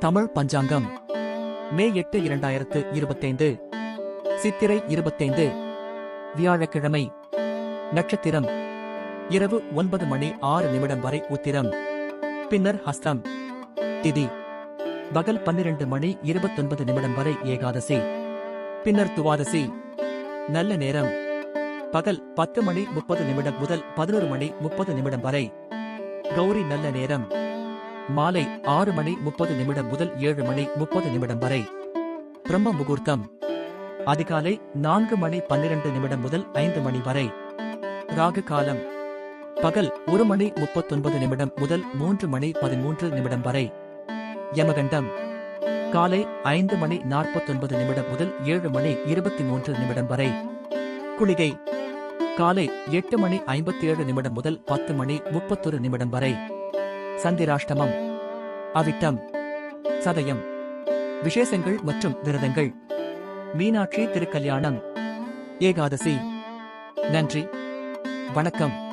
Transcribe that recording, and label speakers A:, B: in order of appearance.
A: தமிழ் பஞ்சாங்கம். மே எட்டு இரண்டாயிரத்து இருபத்தைந்து. சித்திரை இருபத்தைந்து. வியாழக்கிழமை. நட்சத்திரம். இரவு ஒன்பது மணி ஆறு நிமிடம் வரை உத்திரம். பின்னர் ஹஸ்தம் திதி. பகல் பன்னிரண்டு மணி இருபத்தொன்பது நிமிடம் வரை ஏகாதசி. பின்னர் துவாதசி. நல்ல நேரம். பகல் பத்து மணி முப்பது நிமிடம் முதல் பதினோரு மணி முப்பது நிமிடம் வரை. கௌரி நல்ல நேரம். மாலை ஆறு மணி முப்பது நிமிடம் முதல் ஏழு மணி முப்பது நிமிடம் வரை. பிரம்ம முகூர்த்தம். அதிகாலை நான்கு மணி பன்னிரண்டு நிமிடம் முதல் ஐந்து மணி வரை. ராகு காலம். பகல் ஒரு மணி முப்பத்தொன்பது நிமிடம் முதல் மூன்று மணி பதிமூன்று நிமிடம் வரை. யமகண்டம். காலை ஐந்து மணி நாற்பத்தொன்பது நிமிடம் முதல் ஏழு மணி இருபத்தி மூன்று நிமிடம் வரை. குளிகை. காலை எட்டு மணி ஐம்பத்தி ஏழு நிமிடம் முதல் பத்து மணி முப்பத்தொரு நிமிடம் வரை. சந்திராஷ்டமம். அவிட்டம் சதயம். விசேஷங்கள் மற்றும் விரதங்கள். மீனாட்சி திருக்கல்யாணம். ஏகாதசி. நன்றி. வணக்கம்.